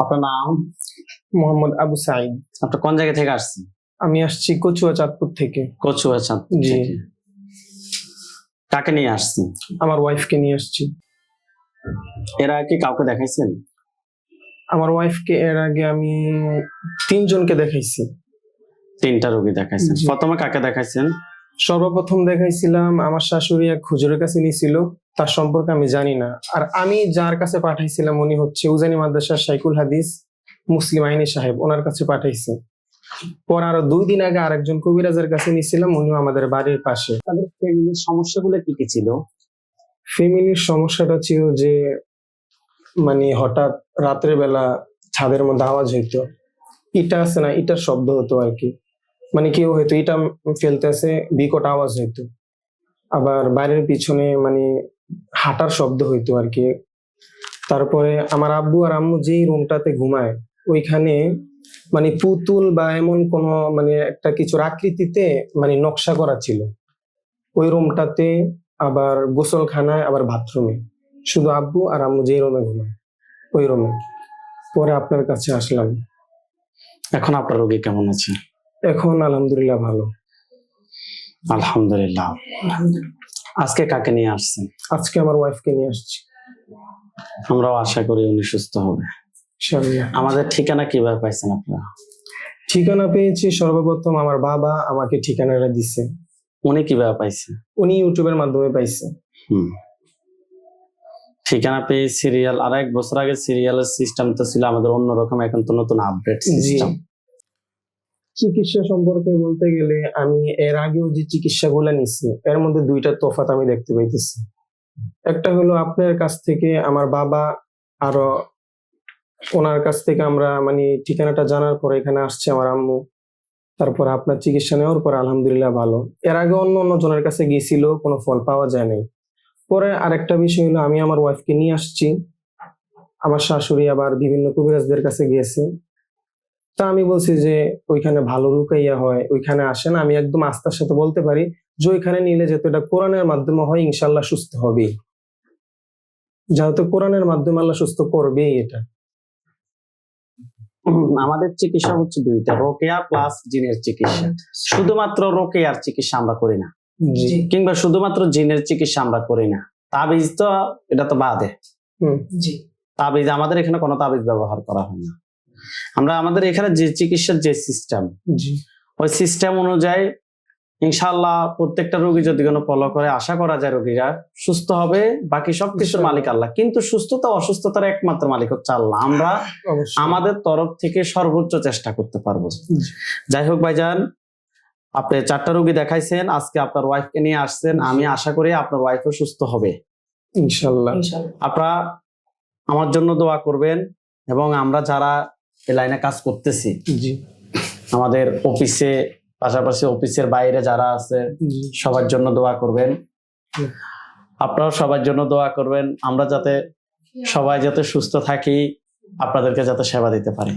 আপনার নাম? মোহাম্মদ আবু সাইদ আপনি কোন জায়গা থেকে আসছেন? আমি আসছি কচুয়া চাঁদপুর থেকে। কচুয়া চাঁদ জি। কাকে নিয়ে আসছেন? আমার ওয়াইফকে নিয়ে আসছি। এরা কি কাউকে দেখাইছেন? আমার ওয়াইফকে এর আগে আমি তিনজনকে দেখাইছি। তিনটা রোগী দেখাইছেন। প্রথমে কাকে দেখাইছেন? সর্বপ্রথম দেখাইছিলাম আমার শাশুড়ি এক হুজুরের কাছে নিয়েছিল তার সম্পর্কে আমি জানি না। আর আমি যার কাছে পাঠাইছিলাম উনি হচ্ছে উজানি মাদ্রাসার সাইকুল হাদিস মুসলিম আইনি সাহেব ওনার কাছে পাঠাইছে। পর আরও দুই দিন আগে আরেকজন কবিরাজের কাছে নিয়েছিলাম উনিও আমাদের বাড়ির পাশে। তাদের ফ্যামিলির সমস্যাগুলো কি কি ছিল? ফ্যামিলির সমস্যাটা ছিল যে মানে হঠাৎ রাত্রে বেলা ছাদের মধ্যে আওয়াজ হইতো। ইটা আছে না ইটার শব্দ হতো আর কি। মানে কেউ হয়তো ইটা ফেলতেছে বিকট আওয়াজ হইতো। আবার বাইরের পিছনে মানে হাঁটার শব্দ হইতো আর কি। তারপরে আমার আব্বু আর আম্মু যেই রুমটাতে ঘুমায় ওইখানে মানে পুতুল বা এমন কোন মানে একটা কিছুর আকৃতিতে মানে নকশা করা ছিল। ওই রুমটাতে আবার গোসলখানায় আবার বাথরুমে শুধু আব্বু আর আম্মু যেই রুমে ঘুমায় ওই রুমে পরে আপনার কাছে আসলাম। এখন আপনার রোগী কেমন আছে? এখন আলহামদুলিল্লাহ ভালো। আলহামদুলিল্লাহ। আজকে কাকে নিয়ে আসছেন? আজকে আমার ওয়াইফকে নিয়ে আসছি। আমরাও আশা করি উনি সুস্থ হবে। আমাদের ঠিকানা কীভাবে পাইছেন আপনারা? ঠিকানা পেয়েছি সর্বপ্রথম আমার বাবা আমাকে ঠিকানাটা দিছে। উনি কীভাবে পাইছেন উনি ইউটিউবের মাধ্যমে পাইছে। ঠিকানা পেয়ে সিরিয়াল আর এক বছর আগে সিরিয়ালের সিস্টেম তো ছিল আমাদের অন্যরকম এখন তো নতুন আপডেট সিস্টেম চিকিৎসা সম্পর্কে বলতে গেলে আমি এর আগেও যে চিকিৎসা চিকিৎসাগুলো নিছি, এর মধ্যে দুইটা তফাৎ আমি দেখতে পাইতেছি। একটা হলো আপনার কাছ থেকে আমার বাবা আরও ওনার কাছ থেকে আমরা মানে ঠিকানাটা জানার পর এখানে আসছে আমার আম্মু। তারপর আপনার চিকিৎসা নেওয়ার পর আলহামদুলিল্লাহ ভালো। এর আগে অন্য অন্য জনের কাছে গিয়েছিল, কোনো ফল পাওয়া যায় নাই। পরে আরেকটা বিষয় হলো আমি আমার ওয়াইফকে নিয়ে আসছি। আমার শাশুড়ি আবার বিভিন্ন কবিরাজদের কাছে গিয়েছে। তা আমি বলছি যে ওইখানে ভালো রুকাইয়া হয় ওইখানে আসেন আমি একদম আস্থার সাথে বলতে পারি যে ওইখানে নিলে যেহেতু এটা কোরআনের মাধ্যমে হয় ইনশাল্লাহ সুস্থ হবে যেহেতু কোরআনের মাধ্যমে আল্লাহ সুস্থ করবেই এটা। আমাদের চিকিৎসা হচ্ছে দুইটা রোকেয়া প্লাস জিনের চিকিৎসা। শুধুমাত্র রোকেয়ার চিকিৎসা আমরা করি না। কিংবা শুধুমাত্র জিনের চিকিৎসা আমরা করি না। তাবিজ তো এটা তো বাদে। তাবিজ আমাদের এখানে কোনো তাবিজ ব্যবহার করা হয় না। আমরা আমাদের এখানে যে চিকিৎসার যে সিস্টেম ওই সিস্টেম অনুযায়ী ইনশাল্লাহ প্রত্যেকটা রোগী যদি কোনো ফলো করে আশা করা যায় রোগীরা সুস্থ হবে বাকি সবকিছুর। মালিক আল্লাহ। কিন্তু সুস্থতা অসুস্থতার একমাত্র মালিক হচ্ছে আল্লাহ। আমরা আমাদের তরফ থেকে সর্বোচ্চ চেষ্টা করতে পারব। যাই হোক ভাইজান আপনি চারটা রোগী দেখাইছেন আজকে আপনার ওয়াইফকে নিয়ে আসছেন। আমি আশা করি আপনার ওয়াইফও সুস্থ হবে। ইনশাল্লাহ ইনশাআল্লাহ। আপনারা আমার জন্য দোয়া করবেন এবং আমরা যারা এই লাইনে কাজ করতেছি। জি। আমাদের অফিসে পাশাপাশি অফিসের বাইরে যারা আছে সবার জন্য দোয়া করবেন। আপনারা আপনারাও সবার জন্য দোয়া করবেন। আমরা যাতে সবাই যাতে সুস্থ থাকি আপনাদেরকে যাতে সেবা দিতে পারি।